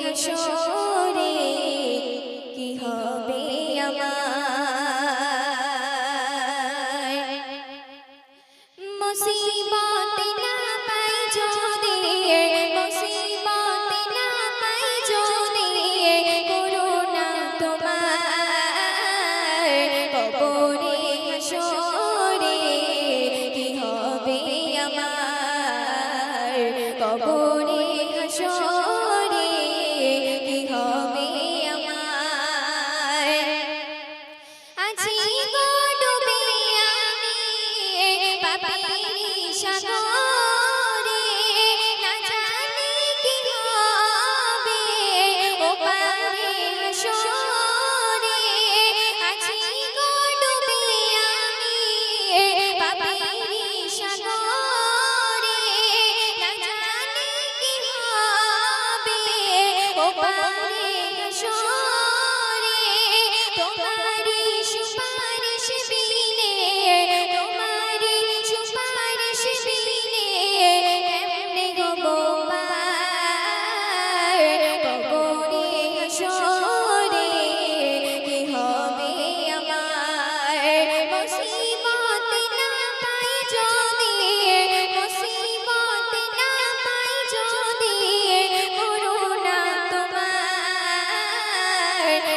হাসরে কি হবে আমার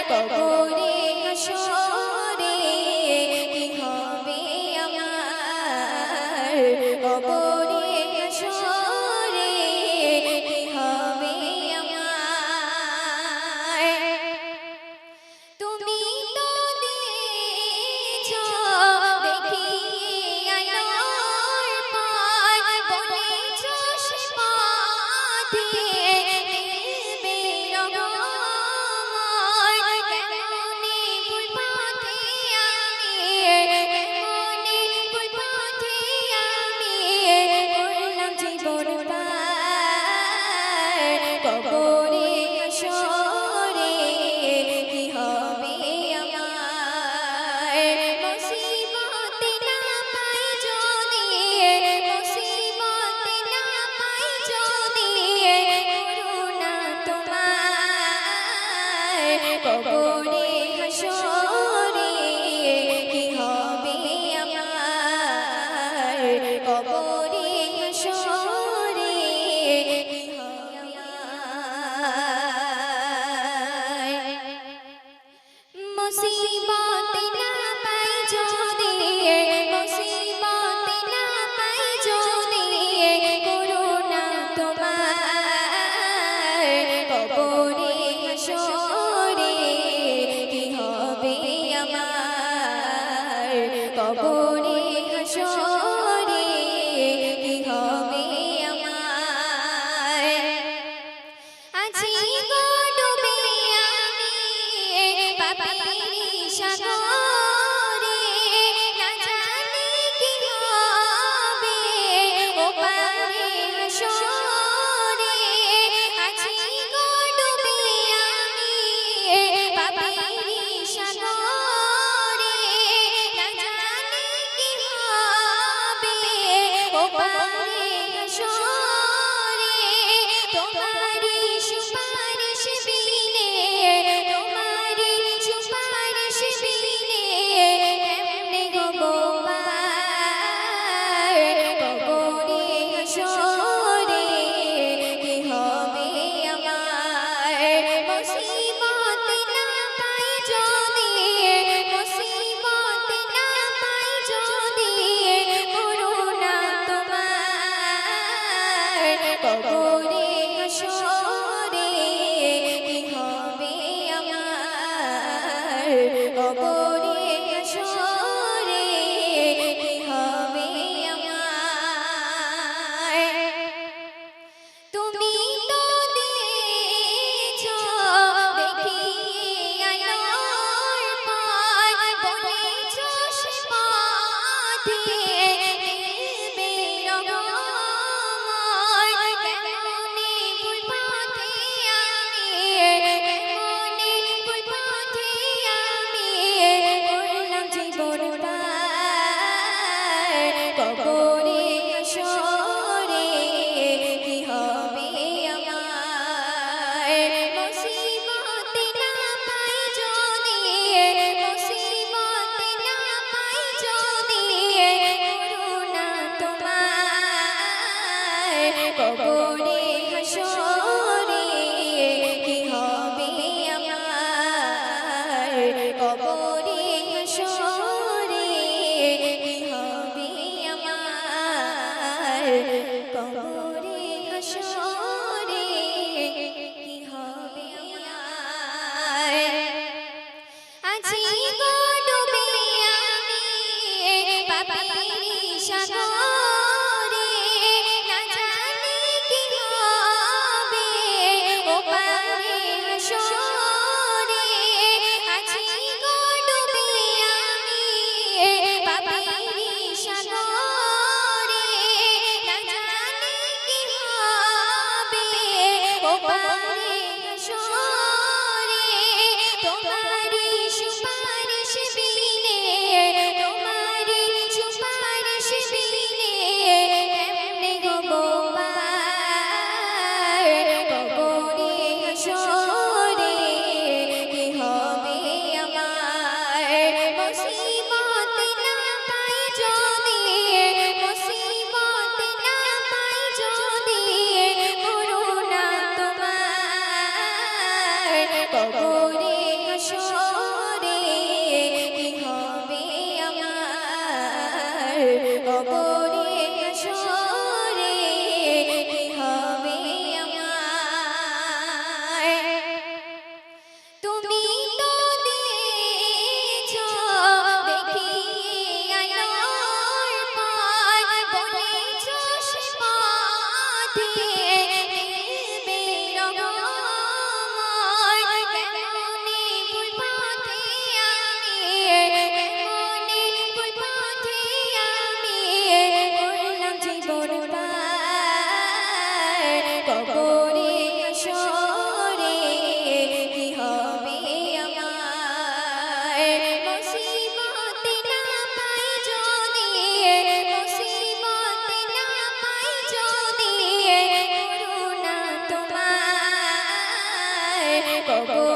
どう。মুসিবত না পাই পাই যদি করুণা তোমার কবরে হাসরে কি নিশানা কবরে হাসরে, কি হবে আমার? কবরে হাসরে, কি হবে আমার? কবরে হাসরে, কি হবে আমার? আছি গো ডুবে আমি, পাপের সাগরে কবরে হাসরে